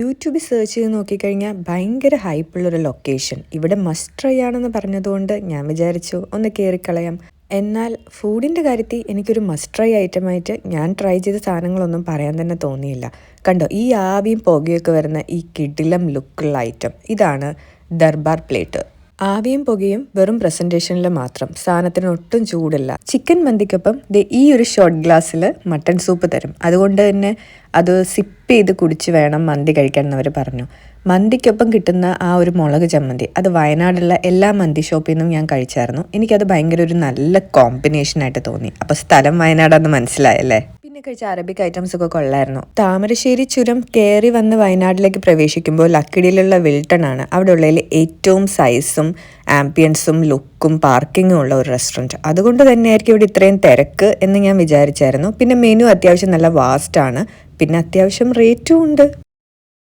യൂട്യൂബിൽ സെർച്ച് ചെയ്ത് നോക്കിക്കഴിഞ്ഞാൽ ഭയങ്കര ഹൈപ്പുള്ളൊരു ലൊക്കേഷൻ ഇവിടെ മസ്റ്റ് ട്രൈ ആണെന്ന് പറഞ്ഞതുകൊണ്ട് ഞാൻ വിചാരിച്ചു ഒന്ന് കയറിക്കളയാം എന്നാൽ ഫുഡിന്റെ കാര്യത്തിൽ എനിക്കൊരു മസ്റ്റ് ട്രൈ ഐറ്റമായിട്ട് ഞാൻ ട്രൈ ചെയ്ത സാധനങ്ങളൊന്നും പറയാൻ തന്നെ തോന്നിയില്ല. കണ്ടോ ഈ ആവിയും പുകയൊക്കെ വരുന്ന ഈ കിടിലം ലുക്കുള്ള ഐറ്റം ഇതാണ് ദർബാർ പ്ലേറ്റ്. ആവിയും പുകയും വെറും പ്രസന്റേഷനിൽ മാത്രം. സാധനത്തിന് ഒട്ടും ചൂടില്ല. ചിക്കൻ മന്തിക്കൊപ്പം ഈ ഒരു ഷോർട്ട് ഗ്ലാസ്സിൽ മട്ടൺ സൂപ്പ് തരും. അതുകൊണ്ട് തന്നെ അത് സിപ്പ് ചെയ്ത് കുടിച്ച് വേണം മന്തി കഴിക്കാൻ എന്നവർ പറഞ്ഞു. മന്തിക്കൊപ്പം കിട്ടുന്ന ആ ഒരു മുളക് ചമ്മന്തി അത് വയനാടുള്ള എല്ലാ മന്തി ഷോപ്പിൽ നിന്നും ഞാൻ കഴിച്ചായിരുന്നു. എനിക്കത് ഭയങ്കര ഒരു നല്ല കോമ്പിനേഷനായിട്ട് തോന്നി. അപ്പോൾ സ്ഥലം വയനാടാന്ന് മനസ്സിലായല്ലേ? പിന്നെ കഴിച്ച അറബിക് ഐറ്റംസ് ഒക്കെ കൊള്ളായിരുന്നു. താമരശ്ശേരി ചുരം കയറി വന്ന് വയനാട്ടിലേക്ക് പ്രവേശിക്കുമ്പോൾ ലക്കിടിയിലുള്ള വിൽട്ടൺ ആണ്. അവിടെ ഉള്ളതിൽ ഏറ്റവും സൈസും ആംബിയൻസും ലുക്കും പാർക്കിങ്ങും ഉള്ള ഒരു റെസ്റ്റോറന്റ് അതുകൊണ്ട് തന്നെയായിരിക്കും ഇവിടെ ഇത്രയും തിരക്ക് എന്ന് ഞാൻ വിചാരിച്ചായിരുന്നു. പിന്നെ മെനു അത്യാവശ്യം നല്ല വാസ്റ്റ് ആണ്. പിന്നെ അത്യാവശ്യം റേറ്റും ഉണ്ട്.